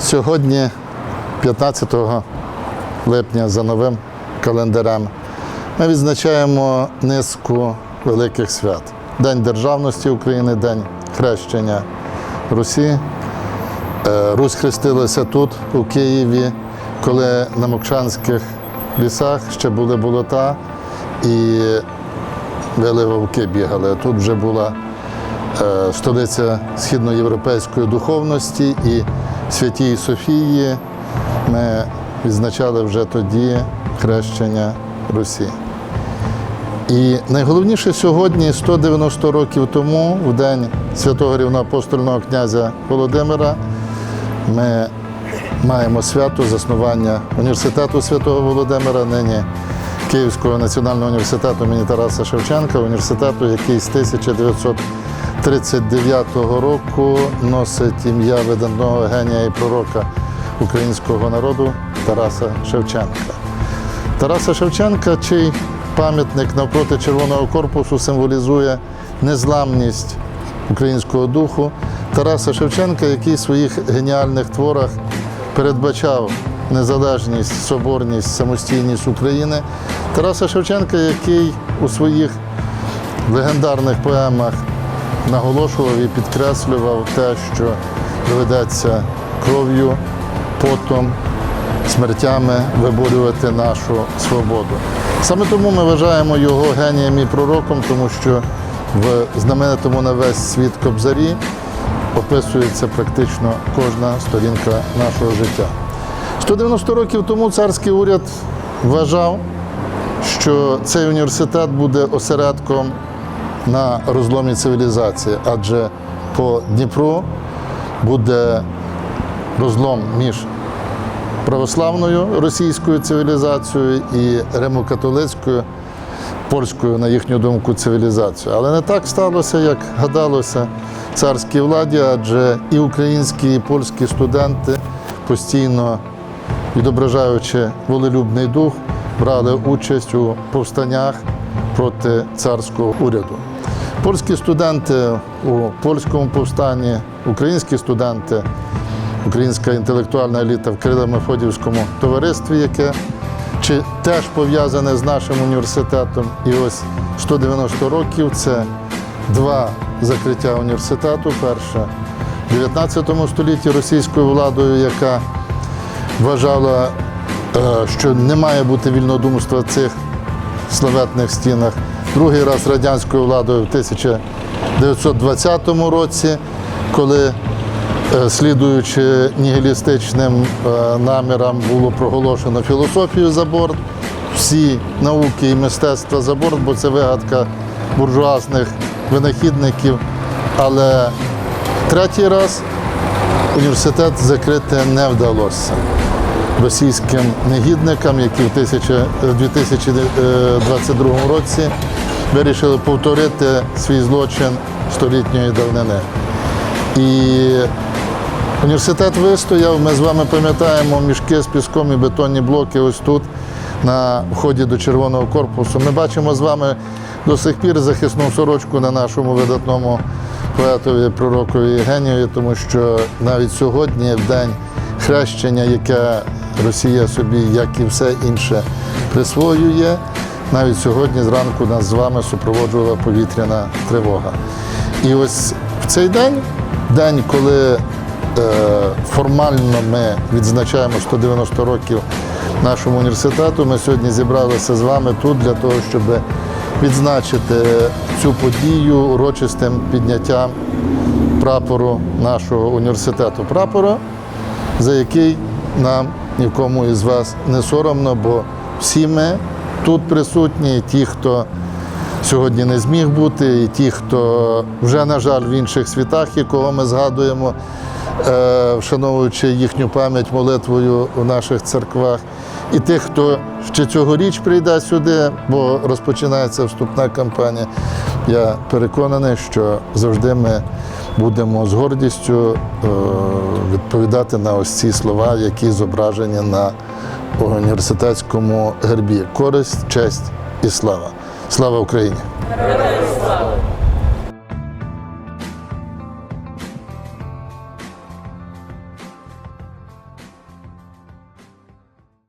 Сьогодні, 15 липня, за новим календарем, ми відзначаємо низку великих свят. День державності України, День хрещення Русі. Е, Русь хрестилася тут, у Києві, коли на Мокшанських лісах ще були болота і вели вовки бігали. Тут вже була е, столиця східноєвропейської духовності і Святій Софії ми відзначали вже тоді хрещення Русі. І найголовніше сьогодні, 190 років тому, в день святого рівноапостольного князя Володимира, ми маємо свято заснування університету святого Володимира, нині Київського національного університету імені Тараса Шевченка, університету, який з 1939 року носить ім'я видатного генія і пророка українського народу Тараса Шевченка. Тараса Шевченка, чий пам'ятник навпроти Червоного корпусу символізує незламність українського духу. Тараса Шевченка, який в своїх геніальних творах передбачав незалежність, соборність, самостійність України. Тараса Шевченка, який у своїх легендарних поемах наголошував і підкреслював те, що доведеться кров'ю, потом, смертями виборювати нашу свободу. Саме тому ми вважаємо його генієм і пророком, тому що в знаменитому на весь світ Кобзарі описується практично кожна сторінка нашого життя. 190 років тому царський уряд вважав, що цей університет буде осередком на розломі цивілізації, адже по Дніпру буде розлом між православною російською цивілізацією і римокатолицькою польською, на їхню думку, цивілізацією. Але не так сталося, як гадалося царській владі, адже і українські, і польські студенти постійно відображаючи волелюбний дух, брали участь у повстаннях проти царського уряду. Польські студенти у польському повстанні, українські студенти, українська інтелектуальна еліта в Кирило-Мефодіївському товаристві, яке чи теж пов'язане з нашим університетом. І ось 190 років це два закриття університету. Перше в 19 столітті російською владою, яка вважала, е, що не має бути вільнодумства цих славетних стінах. Другий раз радянською владою в 1920 році, коли, е, слідуючи нігілістичним е, намірам, було проголошено філософію за борт, всі науки і мистецтва за борт, бо це вигадка буржуазних винахідників. Але третій раз університет закрити не вдалося російським негідникам, які в 2022 році вирішили повторити свій злочин столітньої давнини. І університет вистояв. Ми з вами пам'ятаємо мішки з піском і бетонні блоки ось тут, на вході до червоного корпусу. Ми бачимо з вами до сих пір захисну сорочку на нашому видатному поетові, пророкові генію, тому що навіть сьогодні, в день хрещення, яке Росія собі, як і все інше, присвоює, навіть сьогодні зранку нас з вами супроводжувала повітряна тривога. І ось в цей день, день, коли е, формально ми відзначаємо 190 років нашому університету, ми сьогодні зібралися з вами тут для того, щоб відзначити цю подію урочистим підняттям прапору нашого університету. Прапора, за який нам нікому із вас не соромно, бо всі ми тут присутні, ті, хто сьогодні не зміг бути, і ті, хто вже, на жаль, в інших світах, і кого ми згадуємо, е, вшановуючи їхню пам'ять молитвою у наших церквах, і тих, хто ще цьогоріч прийде сюди, бо розпочинається вступна кампанія. Я переконаний, що завжди ми будемо з гордістю е, відповідати на ось ці слова, які зображені на університетському гербі. Користь, честь і слава. Слава Україні!